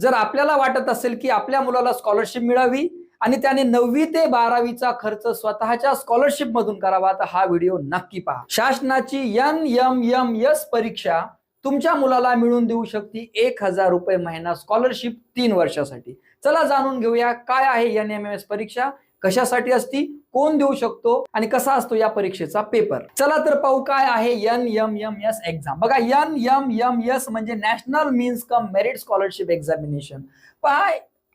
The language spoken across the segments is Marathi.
जर आपल्याला वाटत असेल की आपल्या मुलाला स्कॉलरशिप मिळावी आणि त्याने नववी ते बारावीचा खर्च स्वतःच्या स्कॉलरशिप मधून करावा तर हा व्हिडिओ नक्की पहा. शासनाची एन एम एम एस परीक्षा तुमच्या मुलाला मिळून देऊ शकते एक हजार रुपये महिना स्कॉलरशिप तीन वर्षासाठी. चला जाणून घेऊया काय आहे एन एम एम एस परीक्षा कशासाठी असती कोण देऊ शकतो आणि कसा असतो या परीक्षेचा पेपर चला तर पाहू काय आहे N M M S exam बघा एन एम एम एस म्हणजे national means cum merit scholarship examination पहा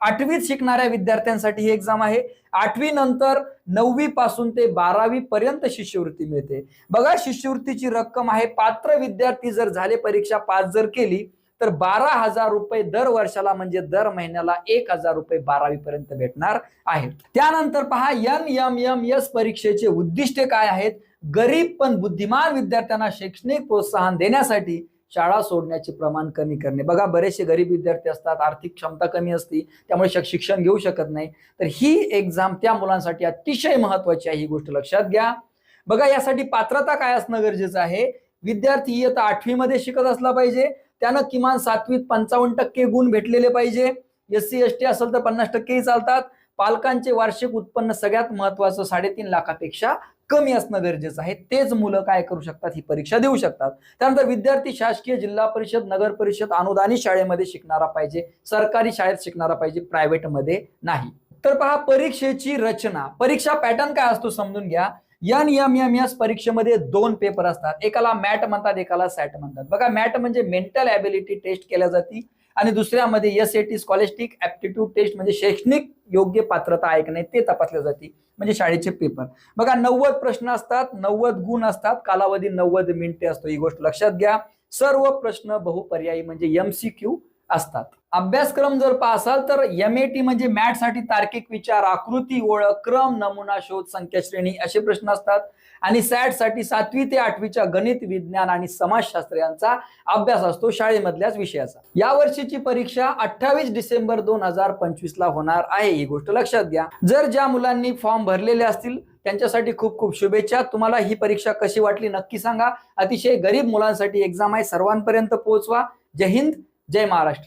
आठवीत शिकणाऱ्या विद्यार्थ्यांसाठी ही एक्झाम आहे. आठवी नंतर नववी पासून ते बारावी पर्यंत शिष्यवृत्ती मिळते. बघा शिष्यवृत्तीची रक्कम आहे. पात्र विद्यार्थी जर झाले परीक्षा पास जर केली तर बारा हजार रुपये दर वर्षाला म्हणजे दर महिन्याला एक हजार रुपये बारावी पर्यंत भेटणार आहेत. त्यानंतर पहा एन एम एम एस परीक्षेचे उद्दिष्ट काय आहेत? गरीब पण बुद्धिमान विद्यार्थ्यांना शैक्षणिक प्रोत्साहन देण्यासाठी शाळा सोडण्याचे प्रमाण कमी करणे. बघा बरेचसे गरीब विद्यार्थी असतात आर्थिक क्षमता कमी असती त्यामुळे शिक्षण घेऊ शकत नाही. तर ही एक्झाम त्या मुलांसाठी अतिशय महत्वाची आहे ही गोष्ट लक्षात घ्या. बघा यासाठी पात्रता काय असणं गरजेचं आहे? विद्यार्थी इयत्ता आठवीमध्ये शिकत असला पाहिजे त्यानं किमान सातवीत पंचावन्न टक्के गुण भेटलेले पाहिजे. एस सी एस टी असेल तर पन्नास टक्केही चालतात. पालकांचे वार्षिक उत्पन्न सगळ्यात महत्वाचं साडेतीन लाखापेक्षा कमी असणं गरजेचं आहे. तेच मुलं काय करू शकतात? ही परीक्षा देऊ शकतात. त्यानंतर विद्यार्थी शासकीय जिल्हा परिषद नगर परिषद अनुदानित शाळेमध्ये शिकणारा पाहिजे. सरकारी शाळेत शिकणारा पाहिजे. प्रायव्हेटमध्ये नाही. तर पहा परीक्षेची रचना. परीक्षा पॅटर्न काय असतो समजून घ्या. एन एम एम एस परीक्षेमध्ये दोन पेपर असतात. एकाला मॅट म्हणतात एकाला सॅट म्हणतात. बघा मॅट म्हणजे मेंटल ॲबिलिटी टेस्ट केल्या जाते. आणि दुसऱ्यामध्ये S A T scholastic aptitude test म्हणजे शैक्षणिक योग्य पात्रता आहे की नाही ते तपासले जाते. म्हणजे शाळेचे पेपर बघा नव्वद प्रश्न असतात नव्वद गुण असतात कालावधी नव्वद मिनिटे असतो. ही गोष्ट लक्षात घ्या. सर्व प्रश्न बहुपर्यायी म्हणजे एमसीक्यू असतात. अभ्यासक्रम जर पाहाल तर एम ए टी म्हणजे मॅथसाठी तार्किक विचार आकृती ओळख क्रम नमुना शोध संख्या श्रेणी असे प्रश्न असतात. आणि सॅटसाठी सातवी ते आठवीच्या गणित विज्ञान आणि समाजशास्त्र यांचा अभ्यास असतो शाळेमधल्याच विषयाचा. या वर्षीची परीक्षा अठ्ठावीस डिसेंबर दोन हजार पंचवीस ला होणार आहे ही गोष्ट लक्षात घ्या. जर ज्या मुलांनी फॉर्म भरलेले असतील त्यांच्यासाठी खूप खूप शुभेच्छा. तुम्हाला ही परीक्षा कशी वाटली नक्की सांगा. अतिशय गरीब मुलांसाठी एक्झाम आहे. सर्वांपर्यंत पोहोचवा. जय हिंद. जय महाराष्ट्र.